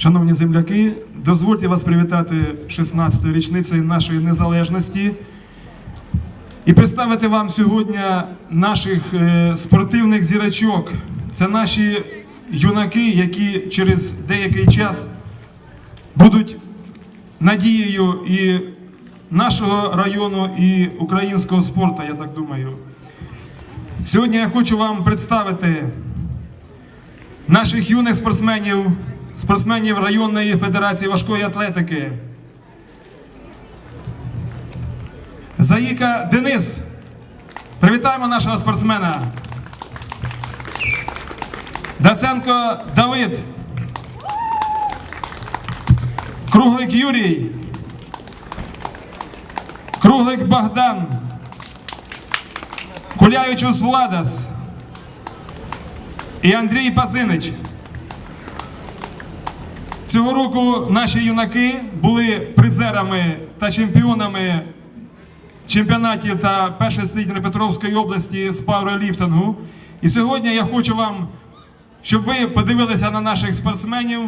Шановні земляки, дозвольте вас привітати 16-ю річницею нашої незалежності і представити вам сьогодні наших е, спортивних зірочок. Це наші юнаки, які через деякий час будуть надією і нашого району, і українського спорту, я так думаю. Сьогодні я хочу вам представити наших юних спортсменів, спортсменів районної федерації важкої атлетики. Заїка Денис. Привітаємо нашого спортсмена. Даценко Давид. Круглик Юрій. Круглик Богдан. Куляючус Владас. І Андрій Пазинич. Цього року наші юнаки були призерами та чемпіонами чемпіонатів та першої століття Петровської області з пауерліфтингу. І сьогодні я хочу вам, щоб ви подивилися на наших спортсменів.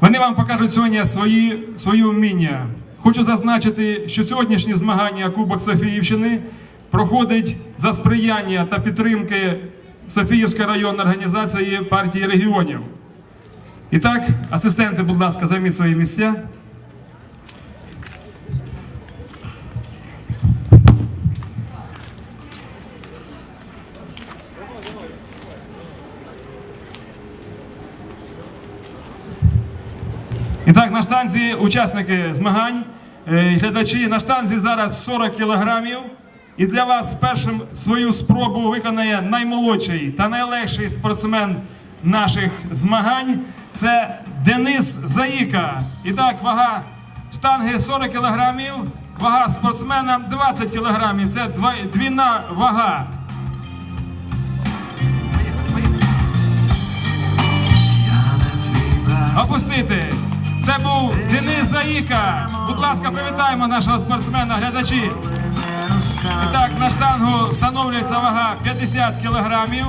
Вони вам покажуть сьогодні свої, свої вміння. Хочу зазначити, що сьогоднішні змагання Кубок Софіївщини проходить за сприяння та підтримки Софіївської районної організації партії регіонів. І так, асистенти, будь ласка, займіть свої місця. І так, на штанзі учасники змагань, е, глядачі, на штанзі зараз 40 кілограмів. І для вас першим свою спробу виконає наймолодший та найлегший спортсмен наших змагань. Це Денис Заїка. І так, вага штанги 40 кілограмів, вага спортсмена 20 кілограмів. Це двійна вага. Опустити. Це був Денис Заїка. Будь ласка, привітаємо нашого спортсмена, глядачі. І так, на штангу встановлюється вага 50 кілограмів.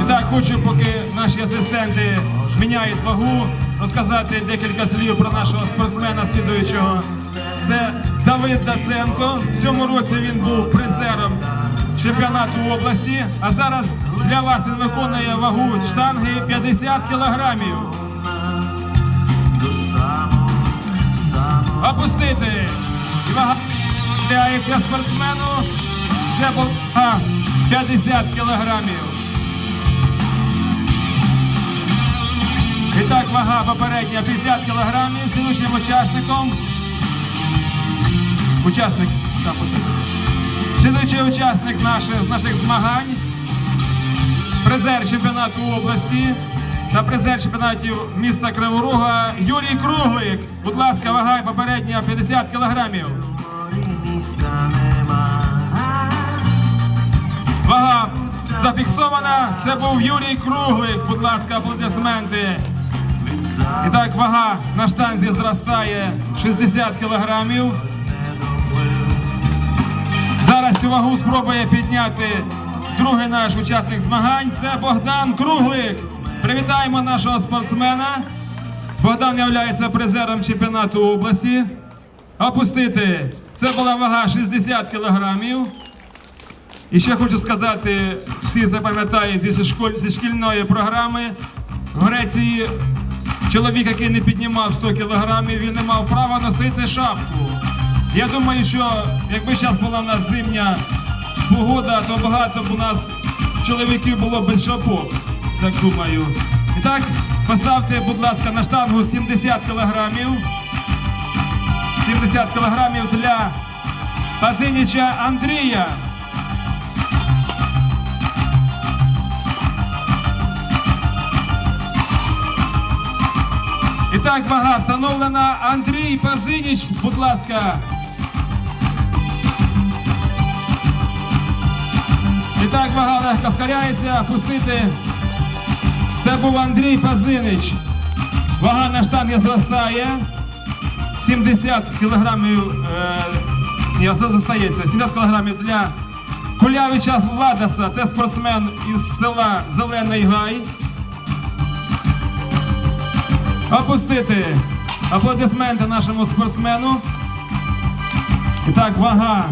І так, хочу, поки наші асистенти міняють вагу, розказати декілька слів про нашого спортсмена слідуючого. Це Давид Даценко. В цьому році він був призером чемпіонату області. А зараз для вас він виконує вагу штанги 50 кілограмів. Опустити. Вага спортсмену. Це була 50 кілограмів. І так, вага попередня 50 кілограмів. Слідуючим учасником. Учасник. Ось. Слідуючий учасник наших, наших змагань. Призер чемпіонату області та призер чемпіонатів міста Криворога Юрій Круглик. Будь ласка, вага попередня 50 кілограмів. Вага зафіксована. Це був Юрій Круглик. Будь ласка, аплодисменти. І так, вага на штанзі зростає 60 кілограмів. Зараз цю вагу спробує підняти другий наш учасник змагань. Це Богдан Круглик. Привітаємо нашого спортсмена. Богдан є призером чемпіонату області. Опустити. Це була вага 60 кілограмів. І ще хочу сказати, всі запам'ятають зі, школь, зі шкільної програми в Греції чоловік, який не піднімав 100 кілограмів, він не мав права носити шапку. Я думаю, що якби зараз була в нас зимня погода, то багато б у нас чоловіків було без шапок. Так думаю. І так, поставте, будь ласка, на штангу 70 кілограмів. 70 кілограмів для Пазиніча Андрія. Так, вага встановлена. Андрій Пазиніч, будь ласка. І так, вага легко скоряється. Пустити. Це був Андрій Пазинич. Вага на штангі зростає. 70 кілограмів. Е, зостається. 70 кілограмів для Кулявича Владаса, це спортсмен із села Зелений Гай. Опустити аплодисменти нашому спортсмену. І так, вага.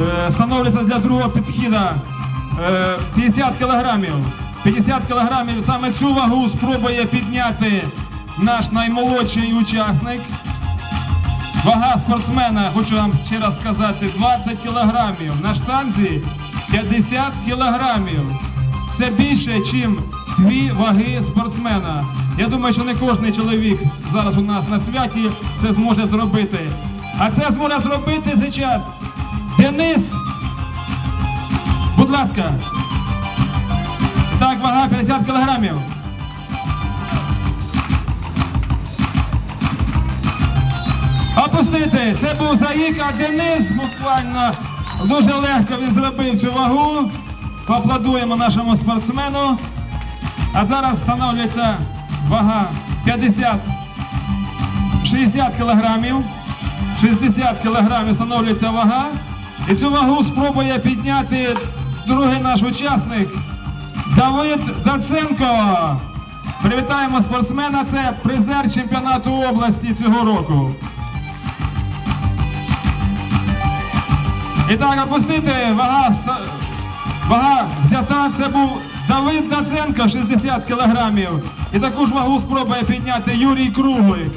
Е, Встановлюється для другого підхіду е, 50 кілограмів. 50 кілограмів саме цю вагу спробує підняти наш наймолодший учасник. Вага спортсмена, хочу вам ще раз сказати, 20 кілограмів. На штанзі 50 кілограмів. Це більше, ніж дві ваги спортсмена. Я думаю, що не кожен чоловік зараз у нас на святі це зможе зробити. А це зможе зробити зараз Денис. Будь ласка. Так, вага 50 кілограмів. Опустити. Це був Заїка Денис. Буквально дуже легко він зробив цю вагу. Поаплодуємо нашому спортсмену. А зараз встановлюється вага 50 60 кілограмів. 60 кілограмів встановлюється вага. І цю вагу спробує підняти другий наш учасник Давид Даценко. Привітаємо спортсмена. Це призер чемпіонату області цього року. І так, опустити вага, вага взята. Це був Давид Даценко, 60 кілограмів. І таку ж вагу спробує підняти Юрій Круглик.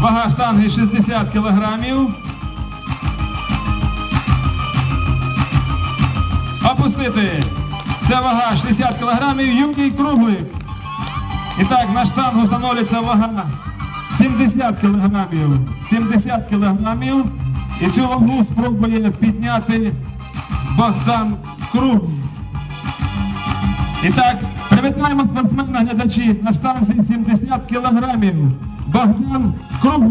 Вага штанги 60 кілограмів. Опустити. Це вага 60 кілограмів. Юрій Круглик. І так, на штангу встановлюється вага 70 кілограмів. 70 кілограмів. І цю вагу спробує підняти Богдан Круг. І так, привітаємо спортсмена глядачі на штанзі 70 кілограмів. Богдан Круг.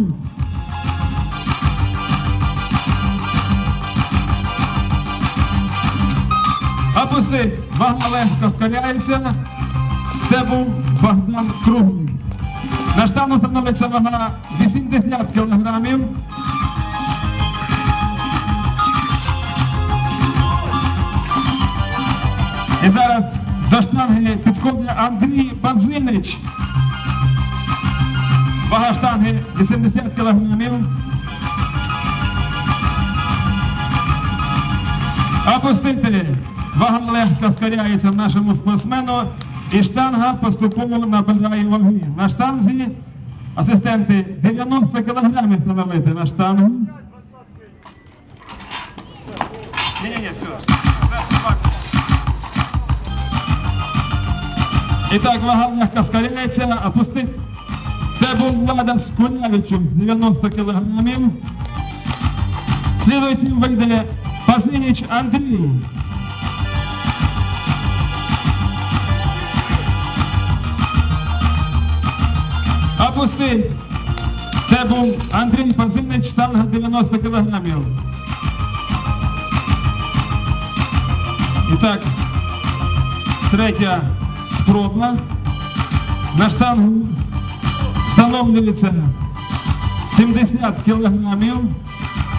Опусти, вага легко скоряється. Це був Богдан Круглий. На штангу встановиться вага 80 кілограмів. І зараз до штанги підходить Андрій Бадзинич. Вага штанги 80 кілограмів. Опустити. Вага легко скоряється нашому спортсмену. І штанга поступово набирає ваги. На штанзі асистенти 90 кілограмів встановити на штангу. Ні-ні-ні, все. І так вага легко скоряється, опусти. Це був Влада з Кулявичем, 90 кілограмів. Слідуючим вийде Пазнинич Андрій. Опустить. Це був Андрій Пазинич, штанга 90 кілограмів. І так, третя спроба. На штангу встановлюється 70 кілограмів.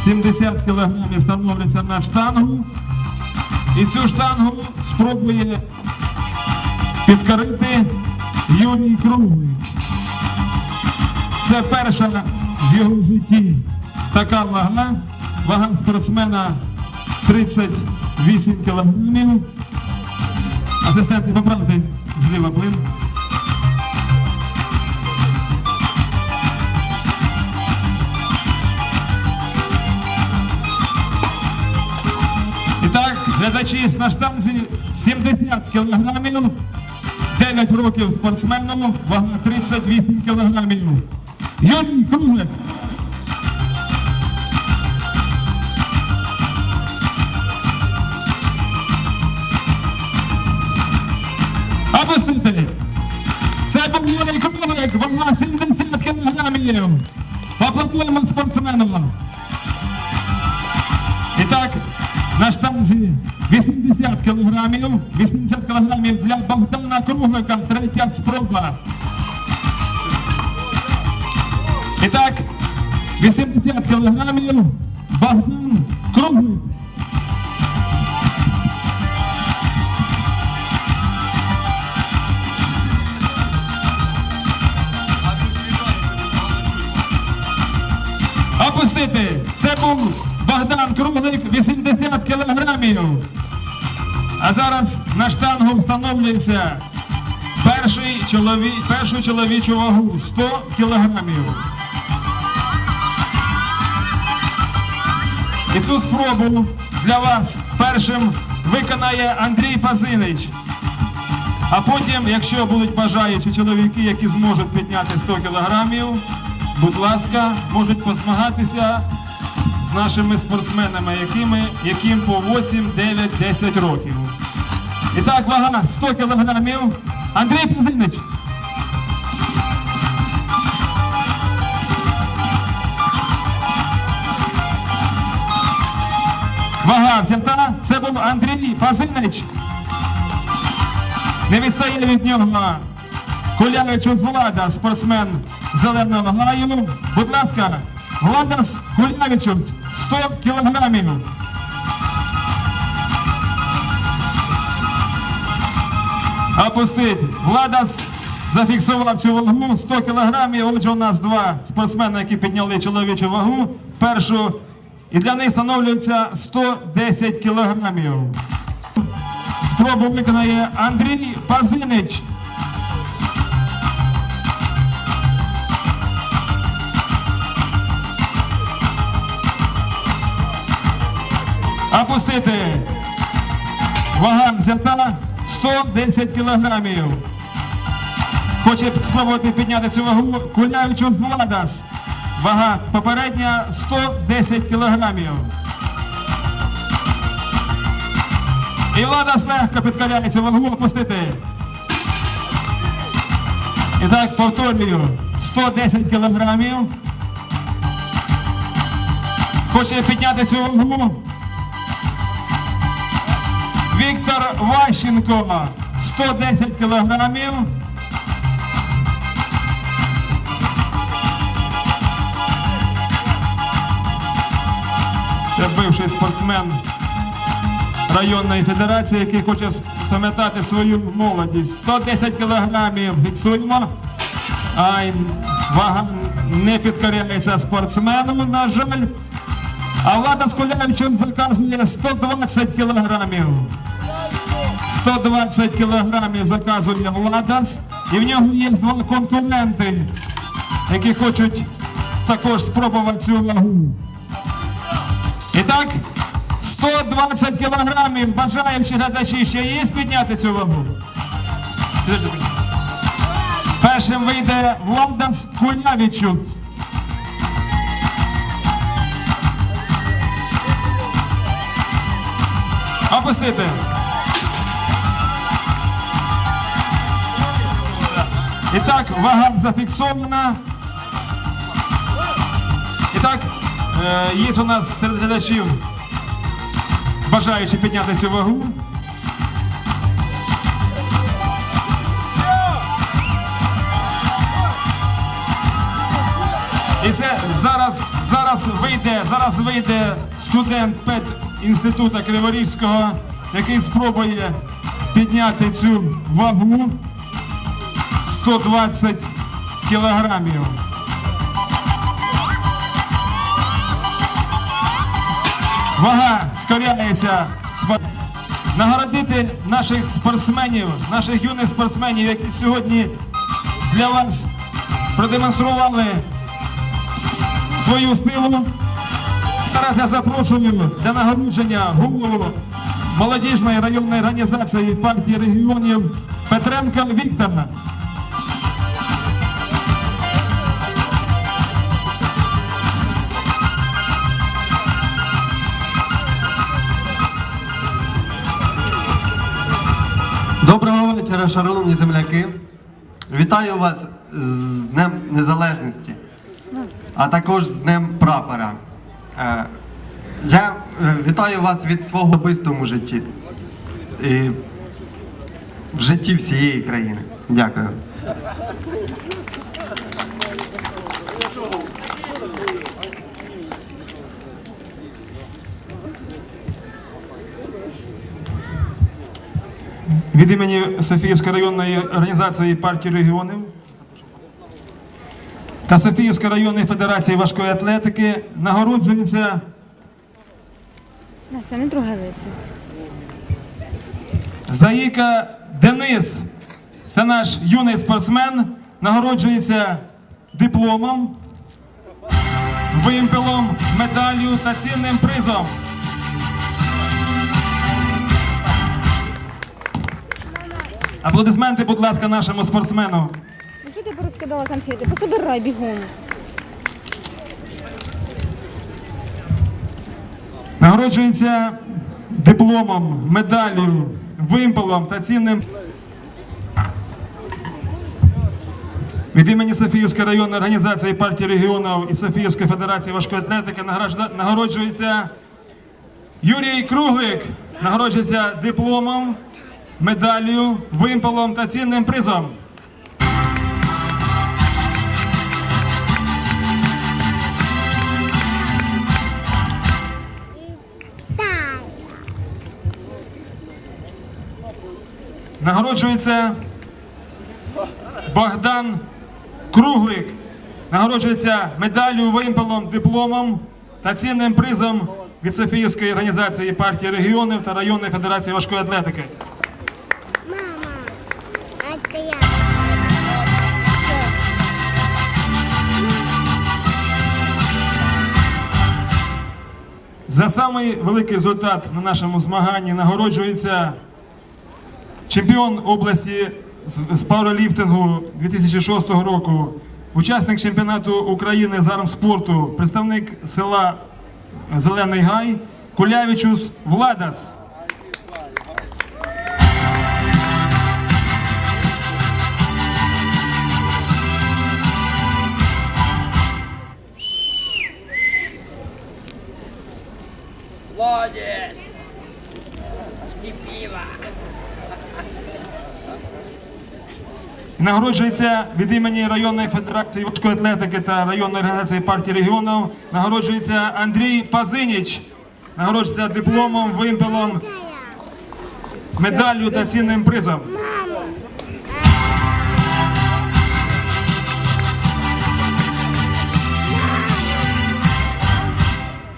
70 кілограмів встановлюється на штангу. І цю штангу спробує підкорити Юрій Круглий. Це перша в його житті така вага. Вага спортсмена 38 кілограмів. Асистенти поправте зліва плин. І так, глядачі на штанзі 70 кілограмів. 9 років спортсмену, вага 38 кілограмів. Юрій Круглик. Круглик, вага 70 кілограмів. Поаплодуємо спортсмену. І так, на штанзі 80 кілограмів. 80 кілограмів для Богдана Круглика. Третя спроба. І так, 80 кілограмів Богдан Круглик. Опустити. Це був Богдан Круглик, 80 кілограмів. А зараз на штангу встановлюється перший чолові... першу чоловічу вагу 100 кілограмів. І цю спробу для вас першим виконає Андрій Пазинич. А потім, якщо будуть бажаючі чоловіки, які зможуть підняти 100 кілограмів, будь ласка, можуть позмагатися з нашими спортсменами, якими, яким по 8, 9, 10 років. І так, вага 100 кілограмів. Андрій Пазинич. Вага взята. Це був Андрій Пазинич. Не відстає від нього Кулявичус Влада, спортсмен зеленого гаю. Будь ласка, Владас Кулявичус, 100 кілограмів. Опустить. Владас зафіксував цю вагу 100 кілограмів. Отже, у нас два спортсмени, які підняли чоловічу вагу. Першу. І для них встановлюється 110 кілограмів. Спробу виконає Андрій Пазинич. Опустити. Вага взята 110 кілограмів. Хоче спробувати підняти цю вагу Кулявичу Владас. Вага попередня 110 кілограмів. І Владас легко підкоряє цю вагу опустити. І так, повторюю, 110 кілограмів. Хоче підняти цю вагу. Віктор Ващенко 110 кілограмів. Це бивший спортсмен районної федерації, який хоче спам'ятати свою молодість. 110 кілограмів фіксуємо. Ай, вага не підкоряється спортсмену, на жаль. А Влада Скуляєвичем заказує 120 кілограмів. 120 кілограмів заказує Владас. І в нього є два конкуренти, які хочуть також спробувати цю вагу. І так, 120 кілограмів. Бажаючі глядачі ще є підняти цю вагу. Першим вийде Владас Кулявічук. Опустити. І так, вага зафіксована. І так, е, є у нас серед глядачів бажаючи підняти цю вагу. І це зараз, зараз вийде, зараз вийде студент педінституту Криворізького, який спробує підняти цю вагу 120 кілограмів. Вага скоряється. Нагородити наших спортсменів, наших юних спортсменів, які сьогодні для вас продемонстрували свою силу. Зараз я запрошую для нагородження голову молодіжної районної організації партії регіонів Петренка Віктора. Вечора, шановні земляки. Вітаю вас з Днем Незалежності, а також з Днем Прапора. Е, Я е, вітаю вас від свого особистому житті і в житті всієї країни. Дякую. Від імені Софіївської районної організації партії регіонів та Софіївської районної федерації важкої атлетики нагороджується Настя, не трогай Лесю. Заїка Денис. Це наш юний спортсмен, нагороджується дипломом, вимпелом, медаллю та цінним призом. Аплодисменти, будь ласка, нашому спортсмену. Ну що ти порозкидала конфети? Пособирай бігом. Нагороджується дипломом, медаллю, вимпелом та цінним. Від імені Софіївської районної організації партії регіонів і Софіївської федерації важкої атлетики нагороджується Юрій Круглик. Нагороджується дипломом, медаллю, вимпелом та цінним призом. Нагороджується Богдан Круглик. Нагороджується медаллю, вимпелом, дипломом та цінним призом від Софіївської організації партії регіонів та районної федерації важкої атлетики. За самий великий результат на нашому змаганні нагороджується чемпіон області з пауерліфтингу 2006 року, учасник чемпіонату України з армспорту, представник села Зелений Гай Кулявічус Владас. Нагороджується від імені районної федерації важкої атлетики та районної організації партії регіонів. Нагороджується Андрій Пазиніч. Нагороджується дипломом, вимпелом, медаллю та цінним призом.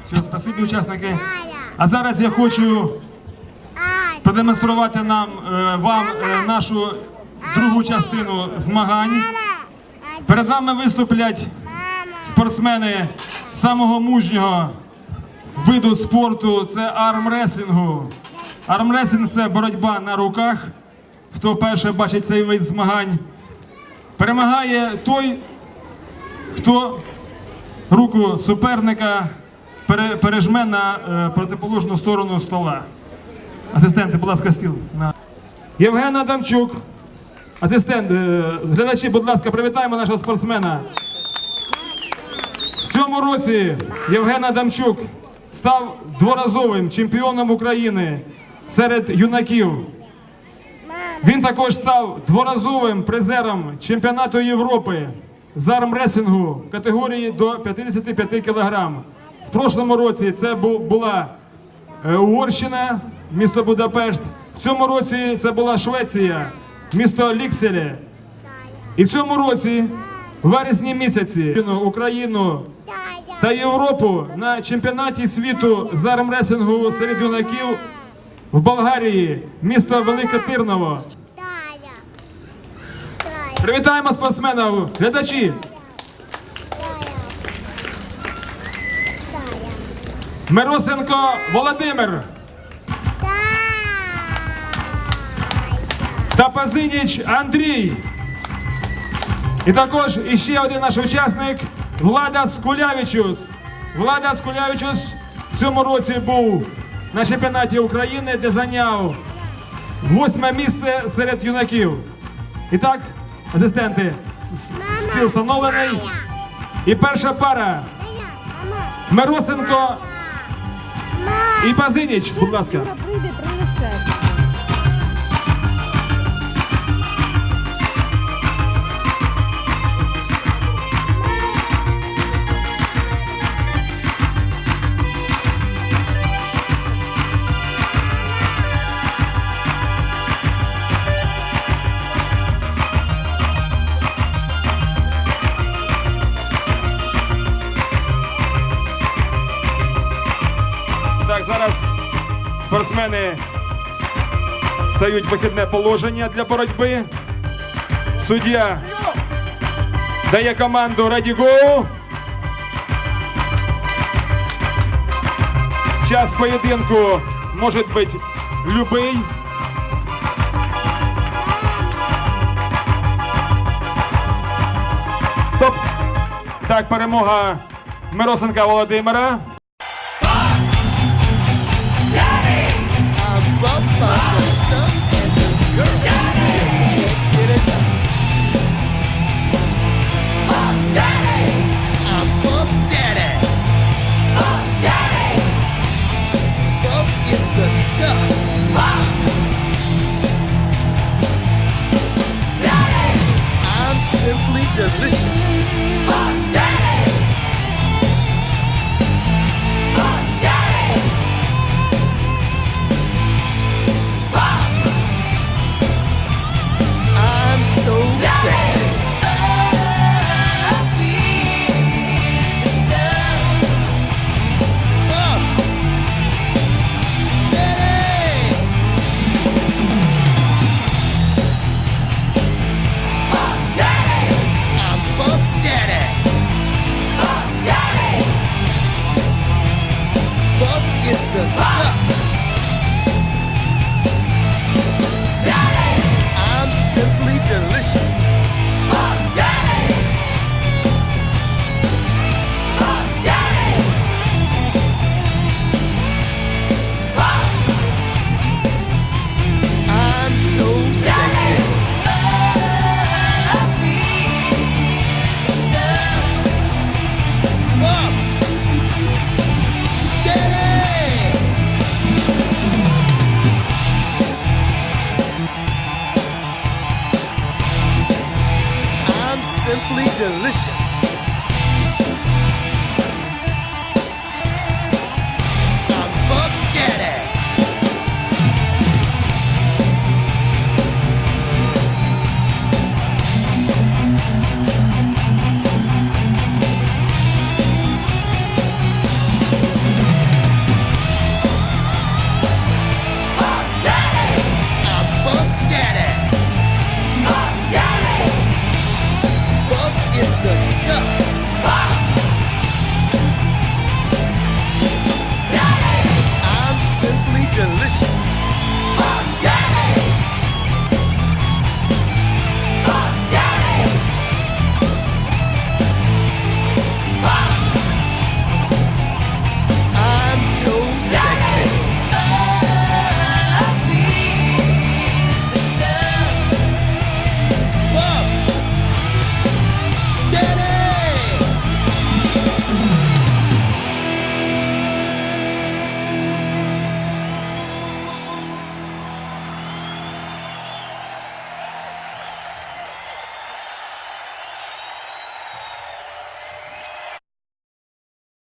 Все, спасибі, учасники. А зараз я хочу продемонструвати нам е, вам е, нашу другу частину змагань. Перед вами виступлять спортсмени самого мужнього виду спорту це армреслінгу. Армреслінг це боротьба на руках. Хто перше бачить цей вид змагань, перемагає той, хто руку суперника пере- пережме на е, протиположну сторону стола. Асистенти, будь ласка, стіл. Євген Адамчук. Асистент, е, глядачі, будь ласка, привітаємо нашого спортсмена. В цьому році Євген Адамчук став дворазовим чемпіоном України серед юнаків. Він також став дворазовим призером чемпіонату Європи з армреслінгу в категорії до 55 кг. В прошлому році це бу- була е, Угорщина, місто Будапешт. В цьому році це була Швеція, місто Лікселе. І в цьому році, в вересні місяці, Україну та Європу на чемпіонаті світу з армреслінгу серед юнаків в Болгарії, місто Велике Тирново. Привітаємо спортсменів, глядачі! Миросенко Володимир та Пазиніч Андрій. І також іще один наш учасник Влада Скулявічус. Влада Скулявічус в цьому році був на чемпіонаті України, де зайняв восьме місце серед юнаків. І так, асистенти, стіл встановлений. І перша пара Миросенко і Пазиніч, будь ласка. дають вихідне положення для боротьби. Суддя дає команду «Ready, go!». Час поєдинку може бути любий. Топ. Так, перемога Миросенка Володимира.